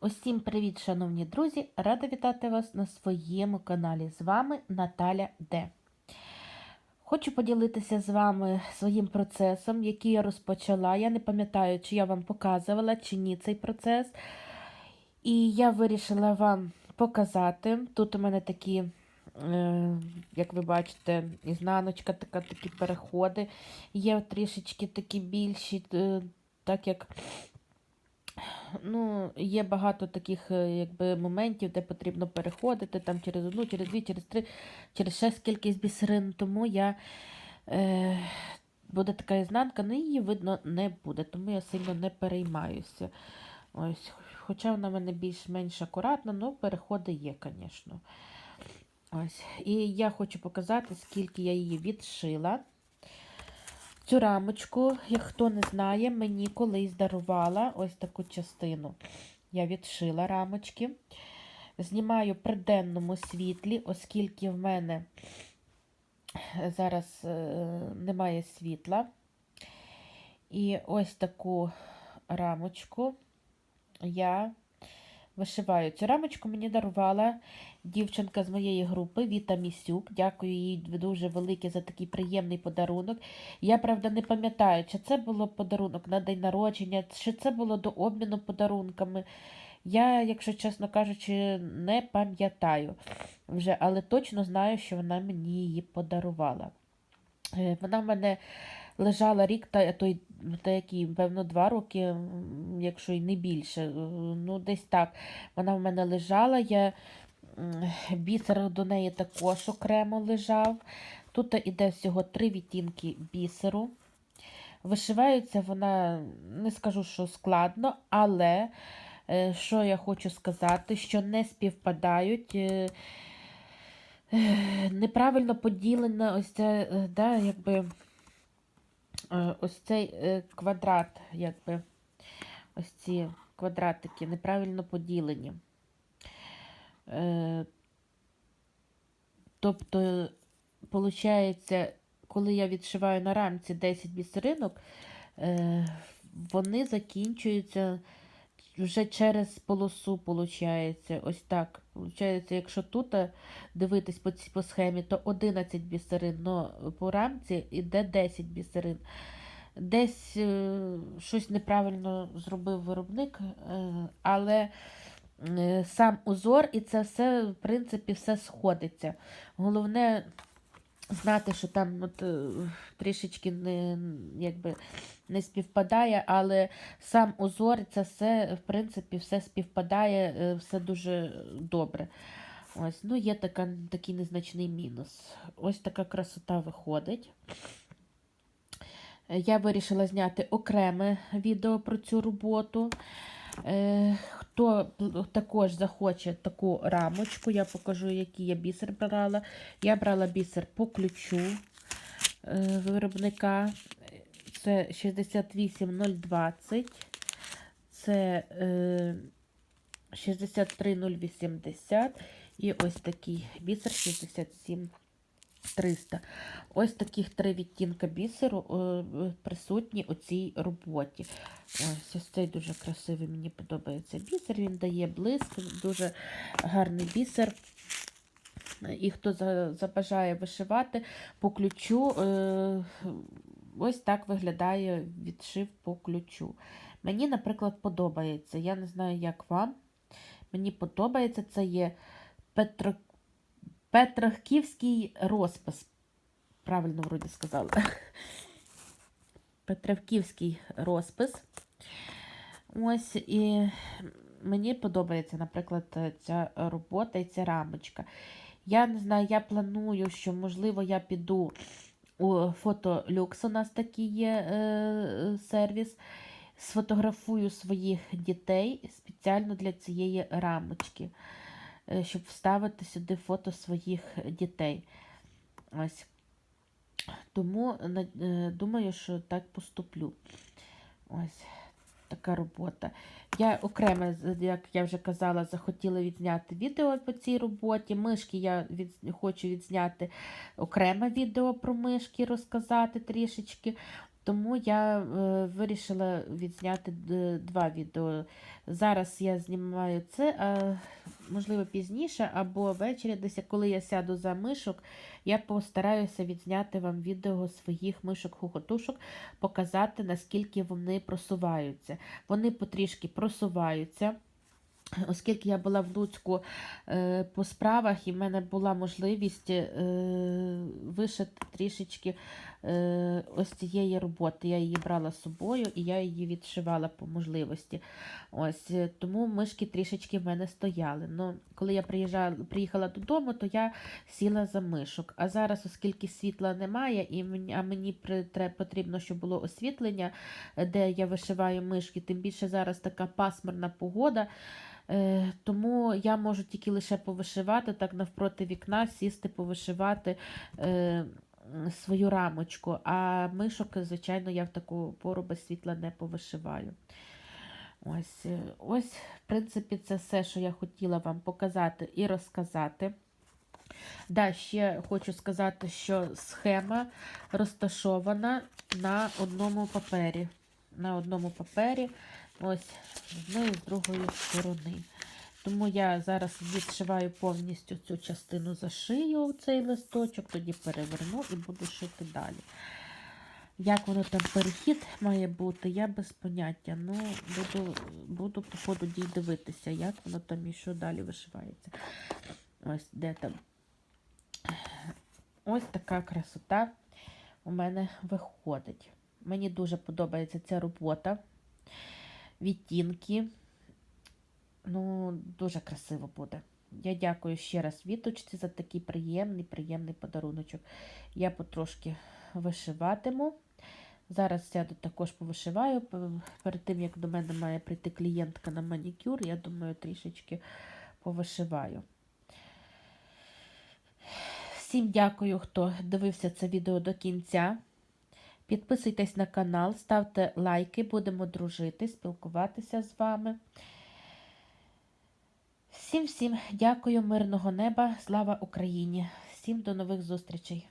Усім привіт, шановні друзі! Рада вітати вас на своєму каналі. З вами Наталя Д. Хочу поділитися з вами своїм процесом, який я розпочала. Я не пам'ятаю, чи я вам показувала, чи ні цей процес. І я вирішила вам показати. Тут у мене такі, е, як ви бачите, ізнаночка, така, такі переходи. Є трішечки такі більші, е, так як ну, є багато таких е, якби, моментів, де потрібно переходити там, через одну, через дві, через три, через шесть кількість бісерин. Тому я е, буде така ізнанка, але її видно не буде, тому я сильно не переймаюся. Ось, Хоча вона в мене більш-менш акуратна, але переходи є, звісно. Ось. І я хочу показати, скільки я її відшила. Цю рамочку, як хто не знає, мені колись дарувала ось таку частину. Я відшила рамочки. Знімаю при денному світлі, оскільки в мене зараз е, немає світла. І ось таку рамочку я вишиваю. Цю рамочку мені дарувала дівчинка з моєї групи Віта Місюк. Дякую їй дуже велике за такий приємний подарунок. Я, правда, не пам'ятаю, чи це було подарунок на день народження, чи це було до обміну подарунками. Я, якщо чесно кажучи, не пам'ятаю вже, але точно знаю, що вона мені її подарувала. Е, Вона в мене лежала рік, та той, та який, певно, два роки, якщо й не більше. Е, Ну, десь так. Вона в мене лежала. Я Бісер до неї також окремо лежав. Тут іде всього три відтінки бісеру. Вишивається вона, не скажу, що складно, але е, що я хочу сказати, що не співпадають. Е, неправильно поділена ось це, да, якби, ось цей квадрат, якби, ось ці квадратики неправильно поділені. Е, тобто, виходить, коли я відшиваю на рамці 10 бісеринок, е, вони закінчуються вже через полосу, виходить. Ось так. Получається, якщо тут дивитись по по схемі, то 11 бісерин, але по рамці йде 10 бісерин. Десь е, щось неправильно зробив виробник, але Е, сам узор, і це все, в принципі, все сходиться. Головне знати, що там от, е, трішечки не якби, не співпадає, але сам узор, це все, в принципі, все співпадає, е, все дуже добре. Ось, ну, Є така, такий незначний мінус. Ось така красота виходить. Я вирішила зняти окреме відео про цю роботу. Хто також захоче таку рамочку, я покажу, який я бісер брала. Я брала бісер по ключу е, виробника. Це 68020, це 63080 і ось такий бісер 67. 300. Ось таких три відтінка бісеру е, присутні у цій роботі. Ось ось цей дуже красивий, мені подобається бісер, він дає блиск, дуже гарний бісер. І хто забажає вишивати по ключу, е, ось так виглядає відшив по ключу. Мені, наприклад, подобається. Я не знаю, як вам. Мені подобається, це є Петро Петрахківський розпис. Правильно, вроді сказала. Петрахківський розпис. Ось і мені подобається, наприклад, ця робота і ця рамочка. Я не знаю, я планую, що, можливо, я піду у фотолюкс, у нас такий є е, сервіс. Сфотографую своїх дітей спеціально для цієї рамочки. Е, щоб вставити сюди фото своїх дітей. Ось. Тому е, думаю, що так поступлю. Ось така робота. Я окремо, як я вже казала, захотіла відзняти відео по цій роботі. Мишки я від, хочу відзняти окреме відео про мишки, розказати трішечки. Тому я е, вирішила відзняти два відео. Зараз я знімаю це, а можливо пізніше, або ввечері, десь коли я сяду за мишок, я постараюся відзняти вам відео своїх мишок-хохотушок, показати, наскільки вони просуваються. Вони потрішки просуваються. Оскільки я була в Луцьку е, по справах, і в мене була можливість е, вишити трішечки е, ось цієї роботи. Я її брала з собою і я її відшивала по можливості. Ось, е, Тому мишки трішечки в мене стояли. Ну, коли я приїжджала, приїхала додому, то я сіла за мишок. А зараз, оскільки світла немає, і мені, а мені потрібно, щоб було освітлення, е, де я вишиваю мишки, тим більше зараз така пасмурна погода. Е, Тому я можу тільки лише повишивати, так навпроти вікна, сісти, повишивати е, свою рамочку. А мишок, звичайно, я в таку пору без світла не повишиваю. Ось, е, ось, в принципі, це все, що я хотіла вам показати і розказати. Да, ще хочу сказати, що схема розташована на одному папері. На одному папері, ось з одної з другої сторони. Тому я зараз відшиваю повністю цю частину зашию цей листочок, тоді переверну і буду шити далі. Як воно там перехід має бути, я без поняття. Ну, буду, буду по ходу дій дивитися, як воно там і що далі вишивається. Ось де там. Ось така красота у мене виходить. Мені дуже подобається ця робота. Відтінки. Ну, дуже красиво буде. Я дякую ще раз Віточці за такий приємний, приємний подаруночок. Я потрошки вишиватиму. Зараз сяду також повишиваю. Перед тим, як до мене має прийти клієнтка на манікюр, я думаю, трішечки повишиваю. Всім дякую, хто дивився це відео до кінця. Підписуйтесь на канал, ставте лайки, будемо дружити, спілкуватися з вами. Всім всім дякую, мирного неба, слава Україні! Всім до нових зустрічей!